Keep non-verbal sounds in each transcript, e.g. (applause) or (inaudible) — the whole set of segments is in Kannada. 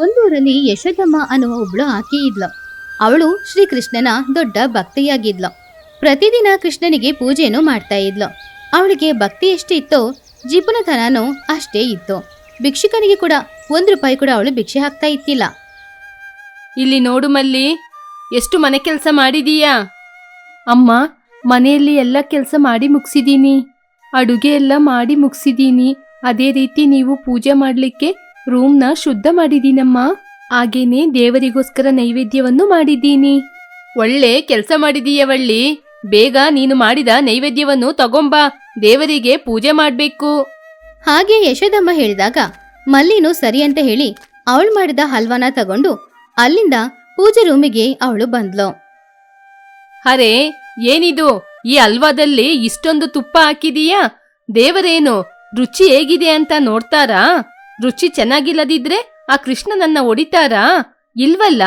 ಒಂದೂರಲ್ಲಿ ಯಶೋದಮ್ಮ ಅನ್ನುವ ಒಬ್ಳು ಆಕೆ ಇದ್ಲು. ಅವಳು ಶ್ರೀಕೃಷ್ಣನ ದೊಡ್ಡ ಭಕ್ತಿಯಾಗಿದ್ಲು. ಪ್ರತಿದಿನ ಕೃಷ್ಣನಿಗೆ ಪೂಜೆಯನ್ನು ಮಾಡ್ತಾ ಇದ್ಲು. ಅವಳಿಗೆ ಭಕ್ತಿ ಎಷ್ಟಿತ್ತೋ ಜೀವನತನನೂ ಅಷ್ಟೇ ಇತ್ತು. ಭಿಕ್ಷುಕನಿಗೆ ಕೂಡ ಒಂದು ರೂಪಾಯಿ ಕೂಡ ಅವಳು ಭಿಕ್ಷೆ ಹಾಕ್ತಾ ಇತ್ತಿಲ್ಲ ಇಲ್ಲಿ ನೋಡು ಮಲ್ಲಿ, ಎಷ್ಟು ಮನೆ ಕೆಲಸ ಮಾಡಿದೀಯಾ? ಅಮ್ಮ, ಮನೆಯಲ್ಲಿ ಎಲ್ಲ ಕೆಲಸ ಮಾಡಿ ಮುಗಿಸಿದ್ದೀನಿ ಅಡುಗೆ ಎಲ್ಲ ಮಾಡಿ ಮುಗಿಸಿದ್ದೀನಿ ಅದೇ ರೀತಿ ನೀವು ಪೂಜೆ ಮಾಡಲಿಕ್ಕೆ ರೂಮ್ನ ಶುದ್ಧ ಮಾಡಿದೀನಮ್ಮ. ಹಾಗೇನೆ ದೇವರಿಗೋಸ್ಕರ ನೈವೇದ್ಯವನ್ನು ಮಾಡಿದ್ದೀನಿ. ಒಳ್ಳೆ ಕೆಲಸ ಮಾಡಿದೀಯವಳ್ಳಿ ಬೇಗ ನೀನು ಮಾಡಿದ ನೈವೇದ್ಯವನ್ನು ತಗೊಂಬಾ. ದೇವರಿಗೆ ಪೂಜೆ ಮಾಡಬೇಕು. ಹಾಗೆ ಯಶೋದಮ್ಮ ಹೇಳಿದಾಗ ಮಲ್ಲಿನು ಸರಿ ಅಂತ ಹೇಳಿ ಅವಳು ಮಾಡಿದ ಹಲ್ವಾನ ತಗೊಂಡು ಅಲ್ಲಿಂದ ಪೂಜೆ ರೂಮಿಗೆ ಅವಳು ಬಂದ್ಲು. ಅರೆ ಏನಿದು? ಈ ಹಲ್ವಾದಲ್ಲಿ ಇಷ್ಟೊಂದು ತುಪ್ಪ ಹಾಕಿದೀಯಾ? ದೇವರೇನು ರುಚಿ ಹೇಗಿದೆ ಅಂತ ನೋಡ್ತಾರಾ? ರುಚಿ ಚೆನ್ನಾಗಿಲ್ಲದಿದ್ರೆ ಆ ಕೃಷ್ಣ ನನ್ನ ಒಡಿತಾರಾ? ಇಲ್ವಲ್ಲ?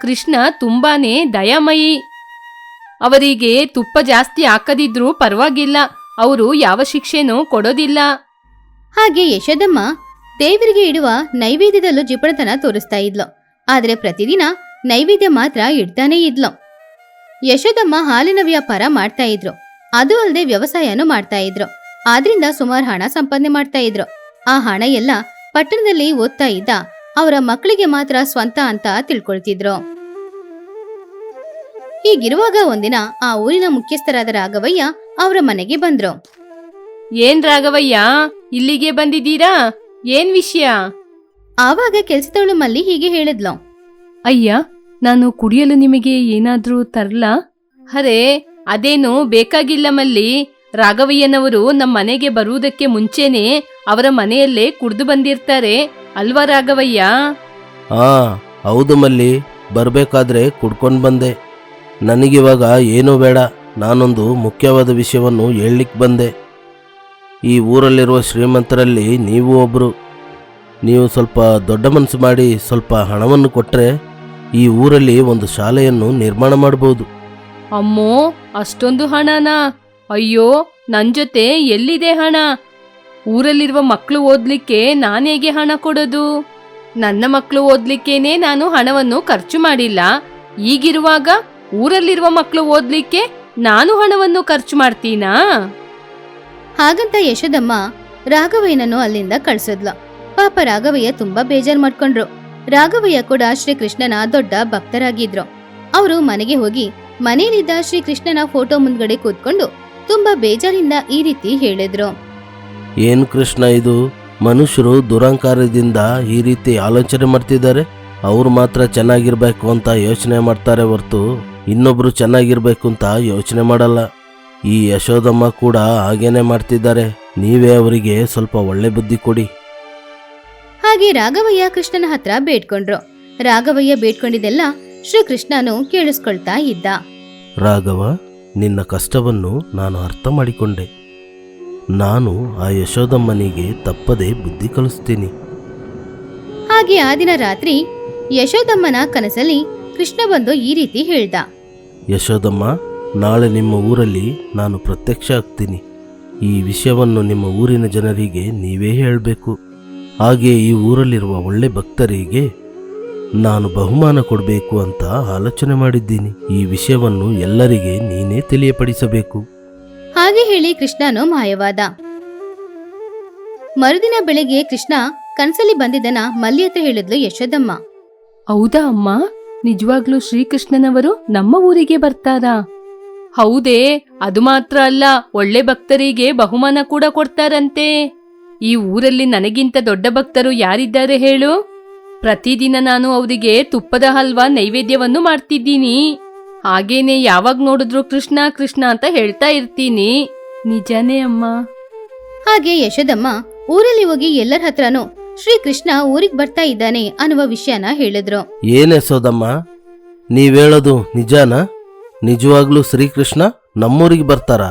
ಕೃಷ್ಣ ತುಂಬಾನೇ ದಯಾಮಯಿ. ಅವರಿಗೆ ತುಪ್ಪ ಜಾಸ್ತಿ ಹಾಕದಿದ್ರೂ ಪರವಾಗಿಲ್ಲ. ಅವರು ಯಾವ ಶಿಕ್ಷೆನೂ ಕೊಡೋದಿಲ್ಲ. ಹಾಗೆ ಯಶೋದಮ್ಮ ದೇವರಿಗೆ ಇಡುವ ನೈವೇದ್ಯದಲ್ಲೂ ಜಿಪಣತನ ತೋರಿಸ್ತಾ ಇದ್ಲು. ಆದರೆ ಪ್ರತಿದಿನ ನೈವೇದ್ಯ ಮಾತ್ರ ಇಡ್ತಾನೇ ಇದ್ಲು. ಯಶೋದಮ್ಮ ಹಾಲಿನ ವ್ಯಾಪಾರ ಮಾಡ್ತಾ ಇದ್ರು. ಅದು ಅಲ್ಲದೆ ವ್ಯವಸಾಯನೂ ಮಾಡ್ತಾ ಇದ್ರು. ಆದ್ರಿಂದ ಸುಮಾರು ಹಣ ಸಂಪಾದನೆ ಮಾಡ್ತಾ ಇದ್ರು. ಆ ಹಣ ಎಲ್ಲ ಪಟ್ಟಣದಲ್ಲಿ ಓದ್ತಾ ಇದ್ದ ಅವರ ಮಕ್ಕಳಿಗೆ ಮಾತ್ರ ಸ್ವಂತ ಅಂತ ತಿಳ್ಕೊಳ್ತಿದ್ರು. ಹೀಗಿರುವಾಗ ಒಂದಿನ ಆ ಊರಿನ ಮುಖ್ಯಸ್ಥರಾದ ರಾಘವಯ್ಯ ಅವರ ಮನೆಗೆ ಬಂದ್ರು. ಏನ್ ರಾಘವಯ್ಯ ಇಲ್ಲಿಗೆ ಬಂದಿದ್ದೀರಾ? ಏನ್ ವಿಷಯ? ಆವಾಗ ಕೆಲ್ಸದವಳು ಮಲ್ಲಿ ಹೀಗೆ ಹೇಳಿದ್ಲು. ಅಯ್ಯ ನಾನು ಕುಡಿಯಲು ನಿಮಗೆ ಏನಾದ್ರೂ ತರ್ಲಾ? ಅರೆ ಅದೇನು ಬೇಕಾಗಿಲ್ಲ ಮಲ್ಲಿ. ರಾಘವಯ್ಯನವರು ನಮ್ಮ ಮನೆಗೆ ಬರುವುದಕ್ಕೆ ಮುಂಚೆನೆ ಅವರ ಮನೆಯಲ್ಲೇ ಕುಡಿದು ಬಂದಿರ್ತಾರೆ ಅಲ್ವಾ ರಾಘವಯ್ಯ? ಹಾ ಹೌದು ಮಲ್ಲಿ. ಬರಬೇಕಾದ್ರೆ ಕುಡ್ಕೊಂಡು ಬಂದೆ. ನನಗಿವಾಗ ಏನೂ ಬೇಡ. ನಾನೊಂದು ಮುಖ್ಯವಾದ ವಿಷಯವನ್ನು ಹೇಳಲಿಕ್ಕೆ ಬಂದೆ. ಈ ಊರಲ್ಲಿರುವ ಶ್ರೀಮಂತರಲ್ಲಿ ನೀವು ಒಬ್ಬರು ನೀವು ಸ್ವಲ್ಪ ದೊಡ್ಡ ಮನಸ್ಸು ಮಾಡಿ ಸ್ವಲ್ಪ ಹಣವನ್ನು ಕೊಟ್ಟರೆ ಈ ಊರಲ್ಲಿ ಒಂದು ಶಾಲೆಯನ್ನು ನಿರ್ಮಾಣ ಮಾಡಬಹುದು ಅಮ್ಮೋ ಅಷ್ಟೊಂದು ಹಣನಾ? ಅಯ್ಯೋ ನನ್ ಜೊತೆ ಎಲ್ಲಿದೆ ಹಣ? ಊರಲ್ಲಿರುವ ಮಕ್ಕಳು ಓದ್ಲಿಕ್ಕೆ ನಾನೇಗೆ ಹಣ ಕೊಡೋದು? ನನ್ನ ಮಕ್ಕಳು ಓದ್ಲಿಕ್ಕೇನೆ ನಾನು ಹಣವನ್ನು ಖರ್ಚು ಮಾಡಿಲ್ಲ. ಈಗಿರುವಾಗ ಊರಲ್ಲಿರುವ ಮಕ್ಕಳು ಓದ್ಲಿಕ್ಕೆ ನಾನು ಹಣವನ್ನು ಖರ್ಚು ಮಾಡ್ತೀನಾ? ಹಾಗಂತ ಯಶದಮ್ಮ ರಾಘವಯ್ಯನನ್ನು ಅಲ್ಲಿಂದ ಕಳ್ಸಿದ್ಲು. ಪಾಪ ರಾಘವಯ್ಯ ತುಂಬಾ ಬೇಜಾರ್ ಮಾಡ್ಕೊಂಡ್ರು. ರಾಘವಯ್ಯ ಕೂಡ ಶ್ರೀಕೃಷ್ಣನ ದೊಡ್ಡ ಭಕ್ತರಾಗಿದ್ರು. ಅವರು ಮನೆಗೆ ಹೋಗಿ ಮನೆಯಲ್ಲಿದ್ದ ಶ್ರೀಕೃಷ್ಣನ ಫೋಟೋ ಮುಂದ್ಗಡೆ ಕೂತ್ಕೊಂಡು ತುಂಬಾ ಬೇಜಾರಿಂದ ಈ ರೀತಿ ಹೇಳಿದ್ರು. ಏನು ಕೃಷ್ಣ ಇದು? ಮನುಷ್ಯರು ದುರಂಕಾರದಿಂದ ಈ ರೀತಿ ಆಲೋಚನೆ ಮಾಡ್ತಿದ್ದಾರೆ? ಅವ್ರು ಮಾತ್ರ ಚೆನ್ನಾಗಿರ್ಬೇಕು ಅಂತ ಯೋಚನೆ ಮಾಡ್ತಾರೆ ಹೊರ್ತು ಇನ್ನೊಬ್ರು ಚೆನ್ನಾಗಿರ್ಬೇಕು ಅಂತ ಯೋಚನೆ ಮಾಡಲ್ಲ. ಈ ಯಶೋದಮ್ಮ ಕೂಡ ಹಾಗೇನೆ ಮಾಡ್ತಿದ್ದಾರೆ. ನೀವೇ ಅವರಿಗೆ ಸ್ವಲ್ಪ ಒಳ್ಳೆ ಬುದ್ಧಿ ಕೊಡಿ. ಹಾಗೆ ರಾಘವಯ್ಯ ಕೃಷ್ಣನ ಹತ್ರ ಬೇಡ್ಕೊಂಡ್ರು. ರಾಘವಯ್ಯ ಬೇಡ್ಕೊಂಡಿದ್ದೆಲ್ಲ ಶ್ರೀಕೃಷ್ಣನು ಕೇಳಿಸ್ಕೊಳ್ತಾ ಇದ್ದ. ರಾಘವ ನಿನ್ನ ಕಷ್ಟವನ್ನು ನಾನು ಅರ್ಥ ಮಾಡಿಕೊಂಡೆ. ನಾನು ಆ ಯಶೋದಮ್ಮನಿಗೆ ತಪ್ಪದೆ ಬುದ್ಧಿ ಕಲಿಸ್ತೀನಿ. ಹಾಗೆ ಆ ದಿನ ರಾತ್ರಿ ಯಶೋದಮ್ಮನ ಕನಸಲ್ಲಿ ಕೃಷ್ಣ ಬಂದು ಈ ರೀತಿ ಹೇಳ್ದ. ಯಶೋದಮ್ಮ ನಾಳೆ ನಿಮ್ಮ ಊರಲ್ಲಿ ನಾನು ಪ್ರತ್ಯಕ್ಷ ಆಗ್ತೀನಿ. ಈ ವಿಷಯವನ್ನು ನಿಮ್ಮ ಊರಿನ ಜನರಿಗೆ ನೀವೇ ಹೇಳಬೇಕು. ಹಾಗೆ ಈ ಊರಲ್ಲಿರುವ ಒಳ್ಳೆ ಭಕ್ತರಿಗೆ ನಾನು ಬಹುಮಾನ ಕೊಡಬೇಕು ಅಂತ ಆಲೋಚನೆ ಮಾಡಿದ್ದೀನಿ. ಈ ವಿಷಯವನ್ನು ಎಲ್ಲರಿಗೆ ನೀನೇ ತಿಳಿಯಪಡಿಸಬೇಕು. ಹಾಗೆ ಹೇಳಿ ಕೃಷ್ಣನು ಮಾಯವಾದ. ಮರುದಿನ ಬೆಳಿಗ್ಗೆ ಕೃಷ್ಣ ಕನಸಲ್ಲಿ ಬಂದಿದ್ದನ ಮಲ್ಲಿ ಹತ್ರ ಹೇಳಿದ್ಲು ಯಶೋದಮ್ಮ. ಹೌದಾ ಅಮ್ಮ? ನಿಜವಾಗ್ಲೂ ಶ್ರೀಕೃಷ್ಣನವರು ನಮ್ಮ ಊರಿಗೆ ಬರ್ತಾರಾ? ಹೌದೇ, ಅದು ಮಾತ್ರ ಅಲ್ಲ, ಒಳ್ಳೆ ಭಕ್ತರಿಗೆ ಬಹುಮಾನ ಕೂಡ ಕೊಡ್ತಾರಂತೆ. ಈ ಊರಲ್ಲಿ ನನಗಿಂತ ದೊಡ್ಡ ಭಕ್ತರು ಯಾರಿದ್ದಾರೆ ಹೇಳು? ಪ್ರತಿದಿನ ನಾನು ಅವರಿಗೆ ತುಪ್ಪದ ಹಲ್ವಾ ನೈವೇದ್ಯವನ್ನು ಮಾಡ್ತಿದ್ದೀನಿ. ಹಾಗೇನೆ ಯಾವಾಗ ನೋಡಿದ್ರು ಕೃಷ್ಣ ಕೃಷ್ಣ ಅಂತ ಹೇಳ್ತಾ ಇರ್ತೀನಿ. ನಿಜಾನೇ ಅಮ್ಮ. ಹಾಗೆ ಯಶೋದಮ್ಮ ಊರಲ್ಲಿ ಹೋಗಿ ಎಲ್ಲರ ಹತ್ರನೂ ಶ್ರೀಕೃಷ್ಣ ಊರಿಗೆ ಬರ್ತಾ ಇದ್ದಾನೆ ಅನ್ನುವ ವಿಷಯನ ಹೇಳಿದ್ರು. ಏನ್ ಯಶೋದಮ್ಮ? ನೀವೇಳೋದು ನಿಜಾನ? ನಿಜವಾಗ್ಲೂ ಶ್ರೀಕೃಷ್ಣ ನಮ್ಮೂರಿಗೆ ಬರ್ತಾರ?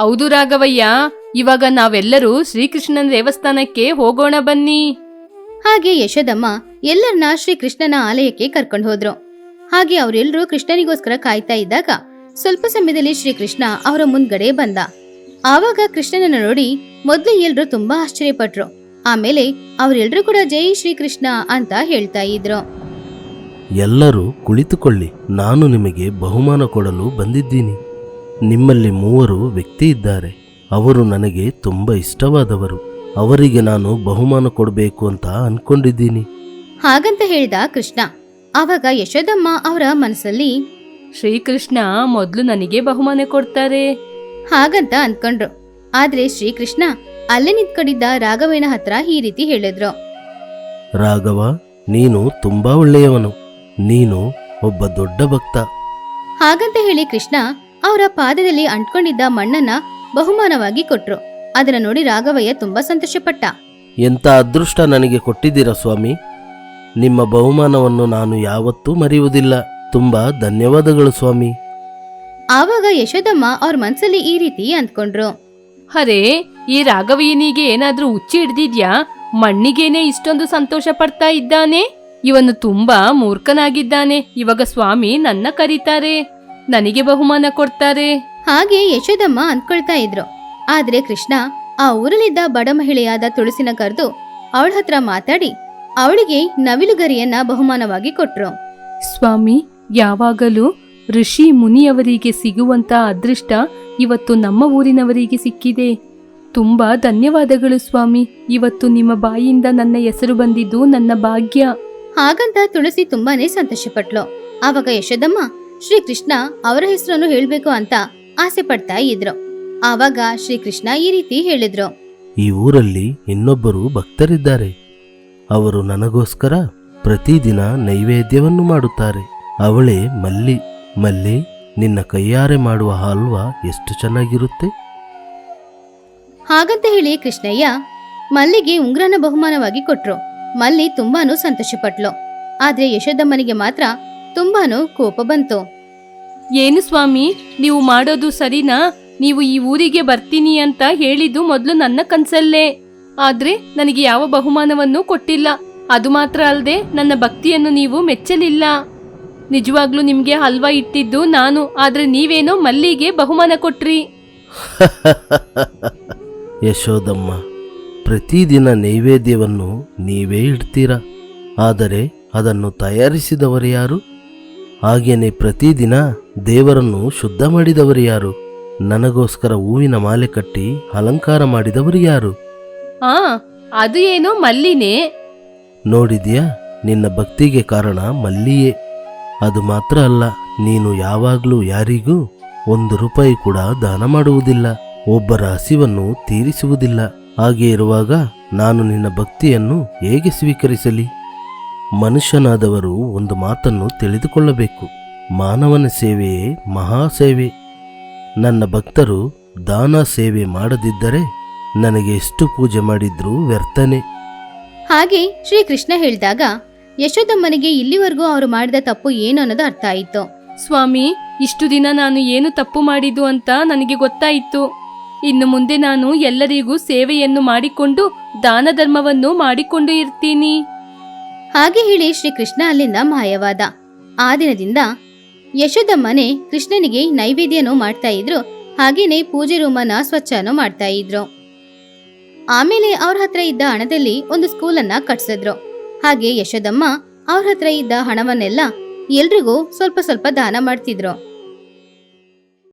ಹೌದು ರಾಘವಯ್ಯ ಇವಾಗ ನಾವೆಲ್ಲರೂ ಶ್ರೀಕೃಷ್ಣನ ದೇವಸ್ಥಾನಕ್ಕೆ ಹೋಗೋಣ ಬನ್ನಿ. ಹಾಗೆ ಯಶೋದಮ್ಮ ಎಲ್ಲರನ್ನ ಶ್ರೀಕೃಷ್ಣನ ಆಲಯಕ್ಕೆ ಕರ್ಕೊಂಡು ಹೋದ್ರು. ಹಾಗೆ ಅವರೆಲ್ಲರೂ ಕೃಷ್ಣನಿಗೋಸ್ಕರ ಕಾಯ್ತಾ ಇದ್ದಾಗ ಸ್ವಲ್ಪ ಸಮಯದಲ್ಲಿ ಶ್ರೀಕೃಷ್ಣ ಅವರ ಮುಂದ್ಗಡೆ ಬಂದ. ಆವಾಗ ಕೃಷ್ಣನನ್ನ ನೋಡಿ ಮೊದಲು ಎಲ್ರು ತುಂಬಾ ಆಶ್ಚರ್ಯಪಟ್ರು. ಆಮೇಲೆ ಅವರೆಲ್ಲರೂ ಕೂಡ ಜೈ ಶ್ರೀಕೃಷ್ಣ ಅಂತ ಹೇಳ್ತಾ ಇದ್ರು. ಎಲ್ಲರೂ ಕುಳಿತುಕೊಳ್ಳಿ ನಾನು ನಿಮಗೆ ಬಹುಮಾನ ಕೊಡಲು ಬಂದಿದ್ದೀನಿ. ನಿಮ್ಮಲ್ಲಿ ಮೂವರು ವ್ಯಕ್ತಿ ಇದ್ದಾರೆ. ಅವರು ನನಗೆ ತುಂಬ ಇಷ್ಟವಾದವರು. ಅವರಿಗೆ ನಾನು ಬಹುಮಾನ ಕೊಡಬೇಕು ಅಂತ ಅನ್ಕೊಂಡಿದ್ದೀನಿ. ಹಾಗಂತ ಹೇಳ್ದ ಕೃಷ್ಣ. ಆವಾಗ ಯಶೋದಮ್ಮ ಅವರ ಮನಸ್ಸಲ್ಲಿ ಶ್ರೀಕೃಷ್ಣ ಮೊದಲು ನನಗೆ ಬಹುಮಾನ ಕೊಡ್ತಾರೆ. ಹಾಗಂತ ಅನ್ಕೊಂಡ್ರು. ಆದ್ರೆ ಶ್ರೀಕೃಷ್ಣ ಅಲ್ಲೇ ನಿಂತ್ಕೊಂಡಿದ್ದ ರಾಘವೇನ ಹತ್ರ ಈ ರೀತಿ ಹೇಳಿದ್ರು. ರಾಘವ ನೀನು ತುಂಬಾ ಒಳ್ಳೆಯವನು. ನೀನು ಒಬ್ಬ ದೊಡ್ಡ ಭಕ್ತ. ಹಾಗಂತ ಹೇಳಿ ಕೃಷ್ಣ ಅವರ ಪಾದದಲ್ಲಿ ಅಂಟ್ಕೊಂಡಿದ್ದ ಮಣ್ಣನ್ನ ಬಹುಮಾನವಾಗಿ ಕೊಟ್ರು. ಅದನ್ನ ನೋಡಿ ರಾಘವಯ್ಯ ತುಂಬಾ ಸಂತೋಷಪಟ್ಟ. ಎಂತ ಅದೃಷ್ಟ ನನಗೆ ಕೊಟ್ಟಿದ್ದೀರಾ ಸ್ವಾಮಿ? ನಿಮ್ಮ ಬಹುಮಾನವನ್ನು ನಾನು ಯಾವತ್ತೂ ಮರೆಯುವುದಿಲ್ಲ. ತುಂಬಾ ಧನ್ಯವಾದಗಳು ಸ್ವಾಮಿ. ಆವಾಗ ಯಶೋದಮ್ಮ ಅವ್ರ ಮನ್ಸಲ್ಲಿ ಈ ರೀತಿ ಅಂದ್ಕೊಂಡ್ರು. ಅರೇ ಈ ರಾಘವಯ್ಯನಿಗೆ ಏನಾದ್ರೂ ಹುಚ್ಚಿ ಹಿಡ್ದಿದ್ಯಾ? ಮಣ್ಣಿಗೇನೆ ಇಷ್ಟೊಂದು ಸಂತೋಷ ಪಡ್ತಾ ಇದ್ದಾನೆ? ಇವನು ತುಂಬಾ ಮೂರ್ಖನಾಗಿದ್ದಾನೆ. ಇವಾಗ ಸ್ವಾಮಿ ನನ್ನ ಕರೀತಾರೆ. ನನಗೆ ಬಹುಮಾನ ಕೊಡ್ತಾರೆ. ಹಾಗೆ ಯಶೋದಮ್ಮ ಅಂದ್ಕೊಳ್ತಾ ಇದ್ರು. ಆದ್ರೆ ಕೃಷ್ಣ ಆ ಊರಲ್ಲಿದ್ದ ಬಡ ಮಹಿಳೆಯಾದ ತುಳಸಿನ ಕರೆದು ಅವಳ ಹತ್ರ ಮಾತಾಡಿ ಅವಳಿಗೆ ನವಿಲುಗರಿಯನ್ನ ಬಹುಮಾನವಾಗಿ ಕೊಟ್ರು. ಸ್ವಾಮಿ ಯಾವಾಗಲೂ ಋಷಿ ಮುನಿಯವರಿಗೆ ಸಿಗುವಂತ ಅದೃಷ್ಟ ಇವತ್ತು ನಮ್ಮ ಊರಿನವರಿಗೆ ಸಿಕ್ಕಿದೆ. ತುಂಬಾ ಧನ್ಯವಾದಗಳು ಸ್ವಾಮಿ. ಇವತ್ತು ನಿಮ್ಮ ಬಾಯಿಯಿಂದ ನನ್ನ ಹೆಸರು ಬಂದಿದ್ದು ನನ್ನ ಭಾಗ್ಯ. ಹಾಗಂತ ತುಳಸಿ ತುಂಬಾನೇ ಸಂತೋಷಪಟ್ಲು. ಆವಾಗ ಯಶೋದಮ್ಮ ಶ್ರೀಕೃಷ್ಣ ಅವರ ಹೆಸರನ್ನು ಹೇಳ್ಬೇಕು ಅಂತ ಆಸೆ ಪಡ್ತಾ ಇದ್ರು. ಆವಾಗ ಶ್ರೀಕೃಷ್ಣ ಈ ರೀತಿ ಹೇಳಿದ್ರು. ಈ ಊರಲ್ಲಿ ಇನ್ನೊಬ್ಬರು ಭಕ್ತರಿದ್ದಾರೆ. ಅವರು ನನಗೋಸ್ಕರ ಪ್ರತಿದಿನ ನೈವೇದ್ಯವನ್ನು ಮಾಡುತ್ತಾರೆ. ಅವಳೇ ಮಲ್ಲಿ ಮಲ್ಲಿ ನಿನ್ನ ಕೈಯಾರೆ ಮಾಡುವ ಹಲ್ವಾ ಎಷ್ಟು ಚೆನ್ನಾಗಿರುತ್ತೆ? ಹಾಗಂತ ಹೇಳಿ ಕೃಷ್ಣಯ್ಯ ಮಲ್ಲಿಗೆ ಉಂಗ್ರನ ಬಹುಮಾನವಾಗಿ ಕೊಟ್ರು. ಮಲ್ಲಿ ತುಂಬಾನು ಸಂತೋಷಪಟ್ಲು. ಆದ್ರೆ ಯಶೋದಮ್ಮನಿಗೆ ಮಾತ್ರ ತುಂಬಾನು ಕೋಪ ಬಂತು. ಏನು ಸ್ವಾಮಿ ನೀವು ಮಾಡೋದು ಸರಿನಾ? ನೀವು ಈ ಊರಿಗೆ ಬರ್ತೀನಿ ಅಂತ ಹೇಳಿದ್ದು ಮೊದಲು ನನ್ನ ಕನ್ಸಲ್ಲೇ. ಆದ್ರೆ ನನಗೆ ಯಾವ ಬಹುಮಾನವನ್ನೂ ಕೊಟ್ಟಿಲ್ಲ. ಅದು ಮಾತ್ರ ಅಲ್ಲದೆ ನನ್ನ ಭಕ್ತಿಯನ್ನು ನೀವು ಮೆಚ್ಚಲಿಲ್ಲ. ನಿಜವಾಗ್ಲೂ ನಿಮ್ಗೆ ಹಲ್ವಾ ಇಟ್ಟಿದ್ದು ನಾನು, ಆದ್ರೆ ನೀವೇನೋ ಮಲ್ಲಿಗೆ ಬಹುಮಾನ ಕೊಟ್ರಿ. (laughs) ಯಶೋದಮ್ಮ, ಪ್ರತಿದಿನ ನೈವೇದ್ಯವನ್ನು ನೀವೇ ಇಡ್ತೀರ? ಆದರೆ ಅದನ್ನು ತಯಾರಿಸಿದವರು ಯಾರು? ಹಾಗೇನೆ ಪ್ರತಿದಿನ ದೇವರನ್ನು ಶುದ್ಧ ಮಾಡಿದವರು ಯಾರು? ನನಗೋಸ್ಕರ ಹೂವಿನ ಮಾಲೆ ಕಟ್ಟಿ ಅಲಂಕಾರ ಮಾಡಿದವರು ಯಾರು? ಆ, ಅದು ಏನೋ ಮಲ್ಲಿನೇ. ನೋಡಿದ್ಯಾ? ನಿನ್ನ ಭಕ್ತಿಗೆ ಕಾರಣ ಮಲ್ಲಿಯೇ. ಅದು ಮಾತ್ರ ಅಲ್ಲ, ನೀನು ಯಾವಾಗಲೂ ಯಾರಿಗೂ ಒಂದು ರೂಪಾಯಿ ಕೂಡ ದಾನ ಮಾಡುವುದಿಲ್ಲ, ಒಬ್ಬರ ಹಸಿವನ್ನು ತೀರಿಸುವುದಿಲ್ಲ. ಹಾಗೆ ಇರುವಾಗ ನಾನು ನಿನ್ನ ಭಕ್ತಿಯನ್ನು ಹೇಗೆ ಸ್ವೀಕರಿಸಲಿ? ಮನುಷ್ಯನಾದವರು ಒಂದು ಮಾತನ್ನು ತಿಳಿದುಕೊಳ್ಳಬೇಕು. ಮಾನವನ ಸೇವೆಯೇ ಮಹಾ ಸೇವೆ. ನನ್ನ ಭಕ್ತರು ದಾನ ಸೇವೆ ಮಾಡದಿದ್ದರೆ ನನಗೆ ಎಷ್ಟು ಪೂಜೆ ಮಾಡಿದ್ರೂ ವ್ಯರ್ಥನೆ. ಹಾಗೆ ಶ್ರೀಕೃಷ್ಣ ಹೇಳಿದಾಗ ಯಶೋದಮ್ಮನಿಗೆ ಇಲ್ಲಿವರೆಗೂ ಅವರು ಮಾಡಿದ ತಪ್ಪು ಏನು ಅನ್ನೋದು ಅರ್ಥ ಆಯಿತು. ಸ್ವಾಮಿ ಇಷ್ಟು ದಿನ ನಾನು ಏನು ತಪ್ಪು ಮಾಡಿದ್ದು ಅಂತ ನನಗೆ ಗೊತ್ತಾಯಿತು. ಇನ್ನು ಮುಂದೆ ನಾನು ಎಲ್ಲರಿಗೂ ಸೇವೆಯನ್ನು ಮಾಡಿಕೊಂಡು ದಾನ ಧರ್ಮವನ್ನು ಮಾಡಿಕೊಂಡು ಇರ್ತೀನಿ. ಹಾಗೆ ಹೇಳಿ ಶ್ರೀಕೃಷ್ಣ ಅಲ್ಲಿಂದ ಮಾಯವಾದ. ಆ ದಿನದಿಂದ ಯಶೋದಮ್ಮನೆ ಕೃಷ್ಣನಿಗೆ ನೈವೇದ್ಯನೂ ಮಾಡ್ತಾ ಇದ್ರು. ಹಾಗೇನೆ ಪೂಜೆ ರೂಮನ ಸ್ವಚ್ಛನೂ ಮಾಡ್ತಾ ಇದ್ರು. ಆಮೇಲೆ ಅವ್ರ ಹತ್ರ ಇದ್ದ ಹಣದಲ್ಲಿ ಒಂದು ಸ್ಕೂಲನ್ನ ಕಟ್ಸಿದ್ರು. ಹಾಗೆ ಯಶೋದಮ್ಮ ಅವ್ರ ಹತ್ರ ಇದ್ದ ಹಣವನ್ನೆಲ್ಲ ಎಲ್ರಿಗೂ ಸ್ವಲ್ಪ ಸ್ವಲ್ಪ ದಾನ ಮಾಡ್ತಿದ್ರು.